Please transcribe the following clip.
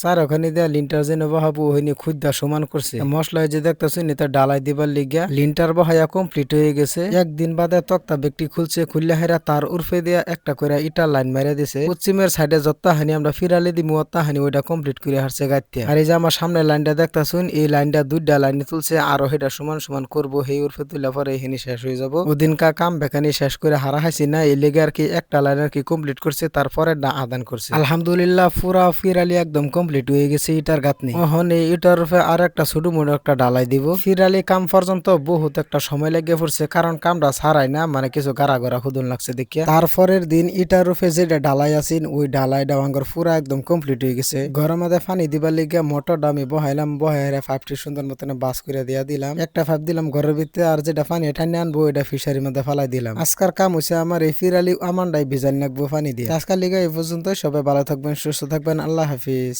Sir, ওখানে দেয়া linter যে বহাবু ওখানে খুদ্া সমান করছে। মশলা যে দেখতেছেন, এটা ডালাই দিবার লিগিয়া লিন্টার বহাইয়া কমপ্লিট হয়ে গেছে। একদিন বাদে তক্তা ব্যক্তি খুলছে, খুললে হেরা তার উর্ফে দিয়া একটা করে ইটার লাইন মারিয়া দিছে। পশ্চিমের সাইডে যত্তা হানি আমরা ফিরালে দিমু অত্তা হানি ওইটা কমপ্লিট করে হারছে গাইতে। আর এই যে আমার সামনে লাইনটা দেখতাছুন, এই লাইনটা দুইটা লাইনে তুলছে, আরও সেটা সমান সমান করব সেই উর্ফে তুলে পরে এখানে শেষ হয়ে যাব। ওদিনকা কাম বেকানি শেষ করে হারা হাসি না, এই লেগে আর কি একটা লাইন আর কি কমপ্লিট করছে তারপরে না আদান করছে। আলহামদুলিল্লাহ, পুরা ফিরালি একদম কমপ্লিট হয়ে গেছে ইটার গাতনি এখন এই ইটার উপরে আর একটা ছোট মোটো একটা ডালাই দিব। ফিরালি কাম পর্যন্ত বহুত একটা সময় লেগে পড়ছে কারণ কামটা সারাই না মানে কিছু গাড়া গড়া খুদন লাগছে দেখিয়া। তারপরের দিন ইটার উপরে যেটা ডালাই আছেন ওই ডালাইটা ভাঙ্গর পুরা একদম কমপ্লিট হয়ে গেছে। ঘরের মধ্যে পানি দিবার লিগে মোটরটা আমি বহাইলাম বহাইরা ফাইভটি সুন্দর মতন বাস করে দিয়া দিলাম। একটা ফাইভ দিলাম ঘরের ভিতরে আর যেটা পানি এটা নিয়ে আনব এটা ফিশারির মধ্যে ফালাই দিলাম। আজকার কাম হচ্ছে আমার এই ফিরালি আমানটাই ভিজান রাখব পানি দিয়ে। আজকাল লিগে এই পর্যন্ত সবাই ভালো থাকবেন সুস্থ থাকবেন আল্লাহ হাফিজ।